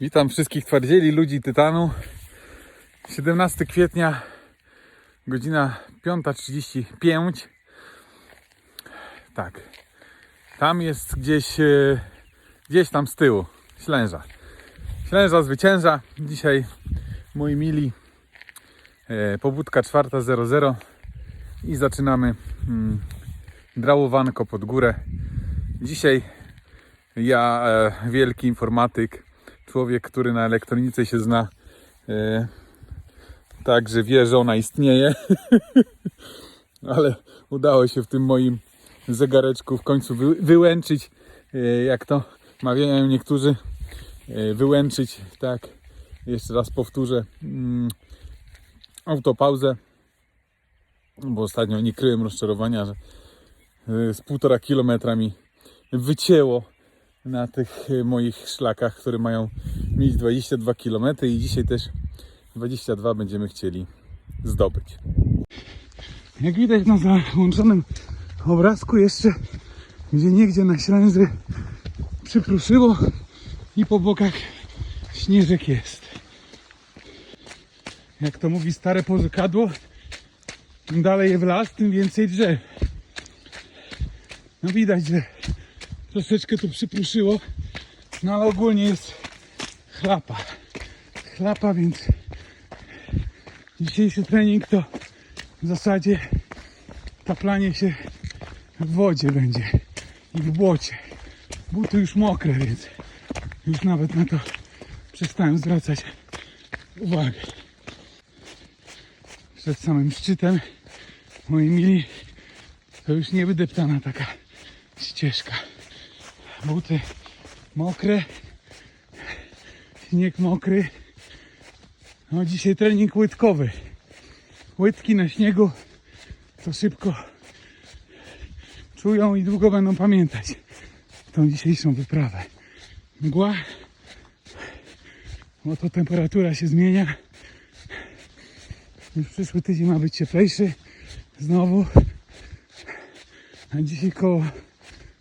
Witam wszystkich twardzieli, ludzi Tytanu. 17 kwietnia, godzina 5.35. Tak. Tam jest gdzieś, e, gdzieś tam z tyłu, Ślęża. Ślęża zwycięża. Dzisiaj, moi mili, e, pobudka 4.00 i zaczynamy mm, drałowanko pod górę. Dzisiaj ja, e, wielki informatyk, człowiek, który na elektronice się zna, e, także wie, że ona istnieje, ale udało się w tym moim zegareczku w końcu wy, wyłęczyć, e, jak to mawiają niektórzy, e, wyłęczyć, tak, jeszcze raz powtórzę, mm, autopauzę, bo ostatnio nie kryłem rozczarowania, że e, z półtora kilometra mi wycięło na tych e, moich szlakach, które mają mieć 22 km i dzisiaj też 22 będziemy chcieli zdobyć. Jak widać na załączonym obrazku jeszcze gdzie niegdzie na ślęży przypruszyło i po bokach śnieżek jest. Jak to mówi stare pożykadło, im dalej w las, tym więcej drzew. No widać, że troszeczkę tu przypruszyło, no ale ogólnie jest chlapa. Chlapa, więc dzisiejszy trening to w zasadzie taplanie się w wodzie będzie i w błocie. Buty już mokre, więc już nawet na to przestałem zwracać uwagę. Przed samym szczytem, moi mili, to już nie wydeptana taka ścieżka. Buty mokre, śnieg mokry. No dzisiaj trening łydkowy. Łydki na śniegu to szybko czują i długo będą pamiętać tą dzisiejszą wyprawę. Mgła, bo to temperatura się zmienia. Już przyszły tydzień ma być cieplejszy znowu. A dzisiaj koło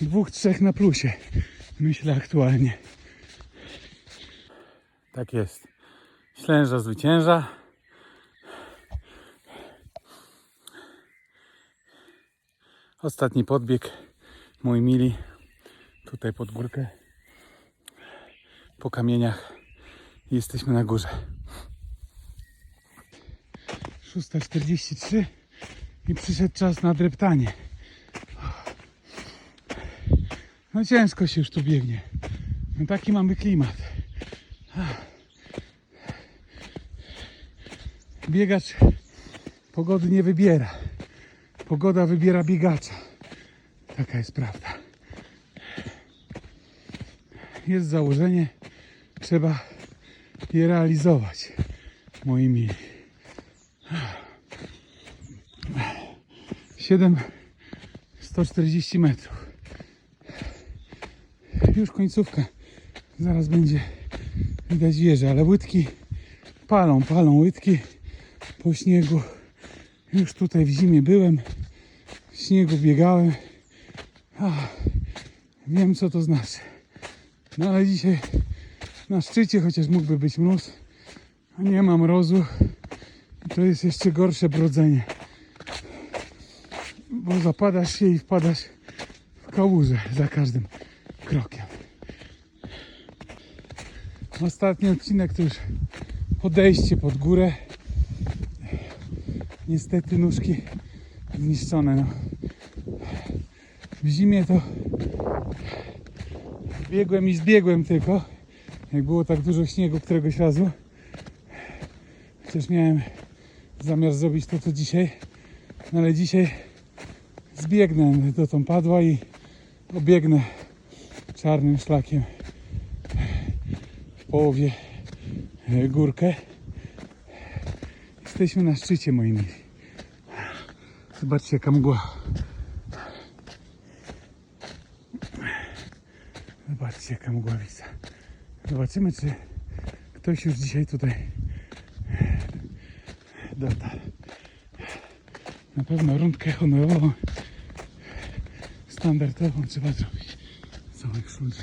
dwóch, trzech na plusie. Myślę aktualnie. Tak jest. Ślęża zwycięża. Ostatni podbieg, moi mili, tutaj pod górkę, po kamieniach. Jesteśmy na górze. 6.43 i przyszedł czas na dreptanie. No ciężko się już tu biegnie. No taki mamy klimat. Biegacz pogody nie wybiera. Pogoda wybiera biegacza. Taka jest prawda. Jest założenie, trzeba je realizować, moi mili. 7 140 metrów. Już końcówka. Zaraz będzie widać wieżę, ale łydki palą, palą łydki po śniegu. Już tutaj w zimie byłem. W śniegu biegałem. Ach, wiem co to znaczy. No ale dzisiaj na szczycie chociaż mógłby być mróz, a nie ma mrozu. To jest jeszcze gorsze brodzenie bo zapadasz się i wpadasz w kałużę za każdym krokiem. Ostatni odcinek to już podejście pod górę. Niestety nóżki zniszczone. No. W zimie to biegłem i zbiegłem tylko. Jak było tak dużo śniegu któregoś razu. Chociaż miałem zamiar zrobić to co dzisiaj. No ale dzisiaj zbiegnę do tą padła i obiegnę czarnym szlakiem w połowie e, górkę. Jesteśmy na szczycie, moi mili. Zobaczcie, jaka mgła. Zobaczcie, jaka mgławica. Zobaczymy, czy ktoś już dzisiaj tutaj dotarł. Na pewno rundkę honorową standardową trzeba zrobić samych ludzi.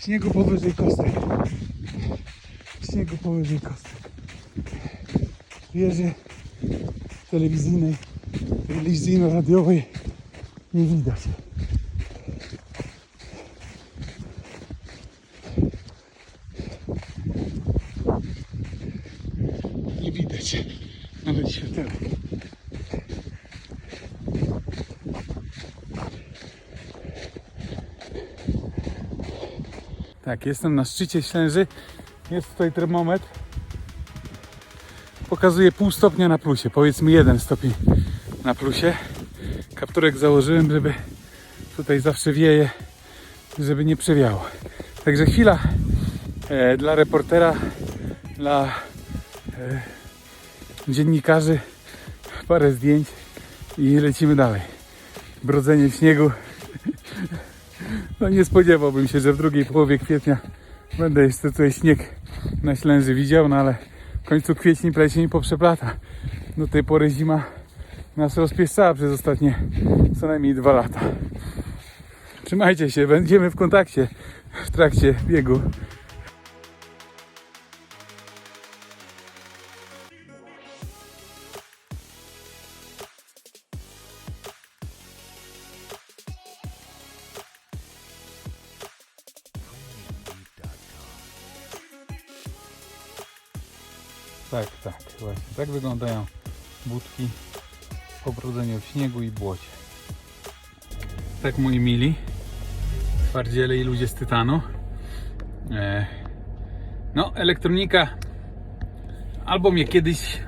Śniegu powyżej kostek. Śniegu powyżej kostek. Wieży telewizyjnej, telewizyjno-radiowej nie widać. Tak, jestem na szczycie Ślęży. Jest tutaj termometr. Pokazuje pół stopnia na plusie, powiedzmy jeden stopień na plusie. Kapturek założyłem, żeby tutaj zawsze wieje, żeby nie przewiało. Także chwila e, dla reportera, dla e, dziennikarzy, parę zdjęć i lecimy dalej. Brodzenie w śniegu. No nie spodziewałbym się, że w drugiej połowie kwietnia będę jeszcze tutaj śnieg na Ślęży widział, no ale w końcu kwiecień plecień poprzeplata. Do tej pory zima nas rozpieszczała przez ostatnie co najmniej dwa lata. Trzymajcie się, będziemy w kontakcie w trakcie biegu. Tak, tak, właśnie. Tak wyglądają budki po brodzeniu w śniegu i błocie. Tak moi mili, twardziele i ludzie z tytanu. E, no, elektronika albo mnie kiedyś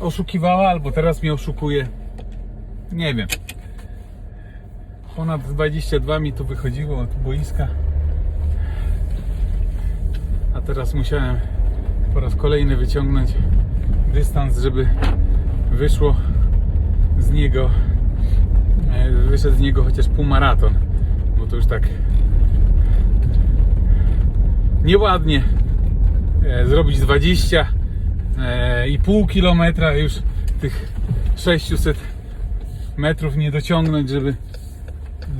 oszukiwała, albo teraz mnie oszukuje. Nie wiem. Ponad 22 mi tu wychodziło od boiska. A teraz musiałem po raz kolejny wyciągnąć dystans, żeby wyszło z niego e, wyszedł z niego chociaż półmaraton bo to już tak nieładnie e, zrobić 20 e, i pół kilometra już tych 600 metrów nie dociągnąć, żeby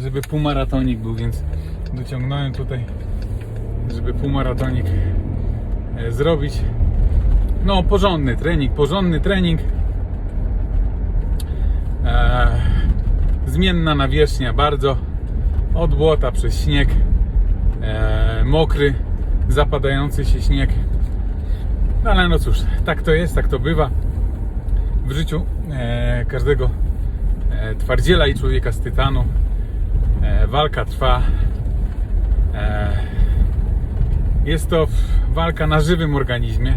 żeby półmaratonik był, więc dociągnąłem tutaj żeby półmaratonik zrobić. No, porządny trening, porządny trening. E, zmienna nawierzchnia bardzo. Od błota przez śnieg. E, mokry, zapadający się śnieg. No, ale no cóż, tak to jest, tak to bywa. W życiu e, każdego e, twardziela i człowieka z tytanu. E, walka trwa. E, jest to walka na żywym organizmie,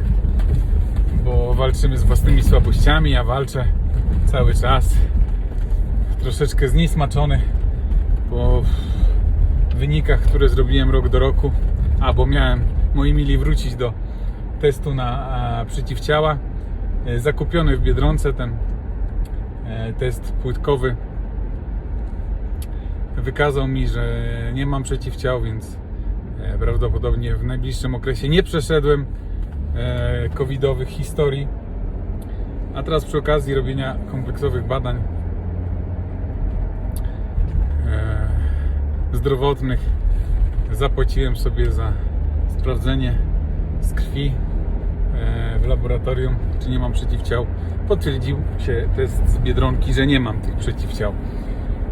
bo walczymy z własnymi słabościami. Ja walczę cały czas. Troszeczkę zniesmaczony po wynikach, które zrobiłem rok do roku. A bo miałem, moi mili, wrócić do testu na przeciwciała. E, Zakupiony w biedronce ten e, test płytkowy wykazał mi, że nie mam przeciwciał, więc prawdopodobnie w najbliższym okresie nie przeszedłem e, covidowych historii. A teraz przy okazji robienia kompleksowych badań e, zdrowotnych zapłaciłem sobie za sprawdzenie z krwi e, w laboratorium, czy nie mam przeciwciał. Potwierdził się test z Biedronki, że nie mam tych przeciwciał.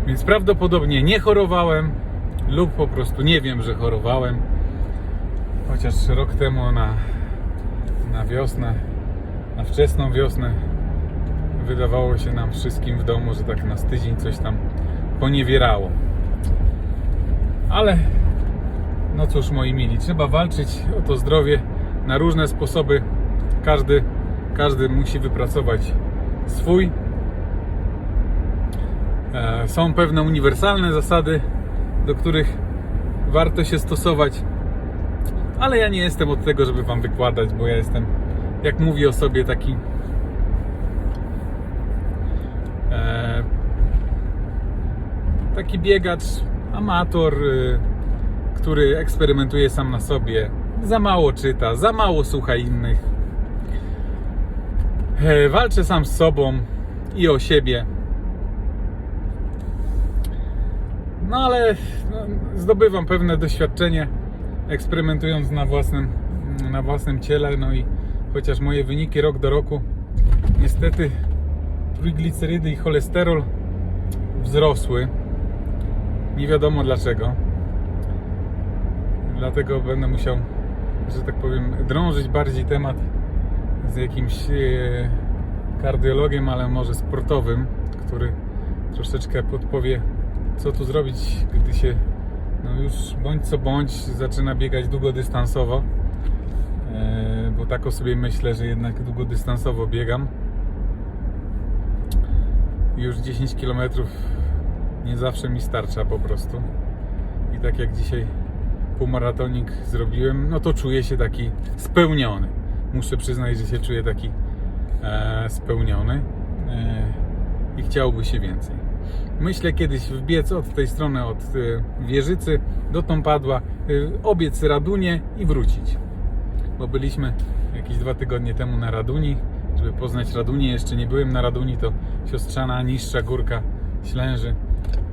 Więc prawdopodobnie nie chorowałem lub po prostu nie wiem, że chorowałem. Chociaż rok temu na, na wiosnę, na wczesną wiosnę wydawało się nam wszystkim w domu, że tak nas tydzień coś tam poniewierało. Ale no cóż moi mili, trzeba walczyć o to zdrowie na różne sposoby. Każdy, każdy musi wypracować swój. E, Są pewne uniwersalne zasady, do których warto się stosować, ale ja nie jestem od tego, żeby Wam wykładać, bo ja jestem, jak mówię o sobie, taki e, taki biegacz, amator, y, który eksperymentuje sam na sobie, za mało czyta, za mało słucha innych. E, Walczę sam z sobą i o siebie. No ale no, zdobywam pewne doświadczenie, eksperymentując na własnym, na własnym ciele, no i chociaż moje wyniki rok do roku niestety trójglicerydy i cholesterol wzrosły. Nie wiadomo dlaczego. Dlatego będę musiał, że tak powiem, drążyć bardziej temat z jakimś e, kardiologiem, ale może sportowym, który troszeczkę podpowie, co tu zrobić, gdy się no już bądź co bądź zaczyna biegać długodystansowo. E, bo tak o sobie myślę, że jednak długodystansowo biegam. Już 10 km nie zawsze mi starcza po prostu. I tak jak dzisiaj półmaratonik zrobiłem, no to czuję się taki spełniony. Muszę przyznać, że się czuję taki e, spełniony e, i chciałoby się więcej. Myślę kiedyś wbiec od tej strony, od e, Wieżycy do Tompadła, e, obiec Radunie i wrócić. Bo byliśmy jakieś dwa tygodnie temu na Raduni, żeby poznać Radunię. Jeszcze nie byłem na Raduni, to siostrzana niższa górka Ślęży.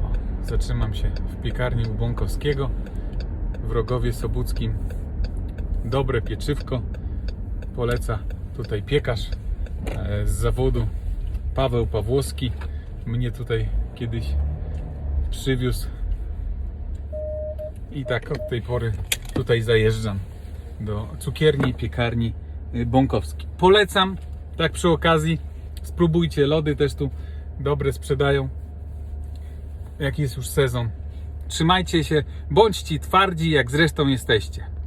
O, zatrzymam się w piekarni u Bąkowskiego w Rogowie Sobuckim. Dobre pieczywko poleca tutaj piekarz e, z zawodu Paweł Pawłowski. Mnie tutaj kiedyś przywiózł i tak od tej pory tutaj zajeżdżam do cukierni i piekarni y, Bąkowski. Polecam, tak przy okazji, spróbujcie, lody też tu dobre sprzedają. Jak jest już sezon. Trzymajcie się, bądźcie twardzi, jak zresztą jesteście.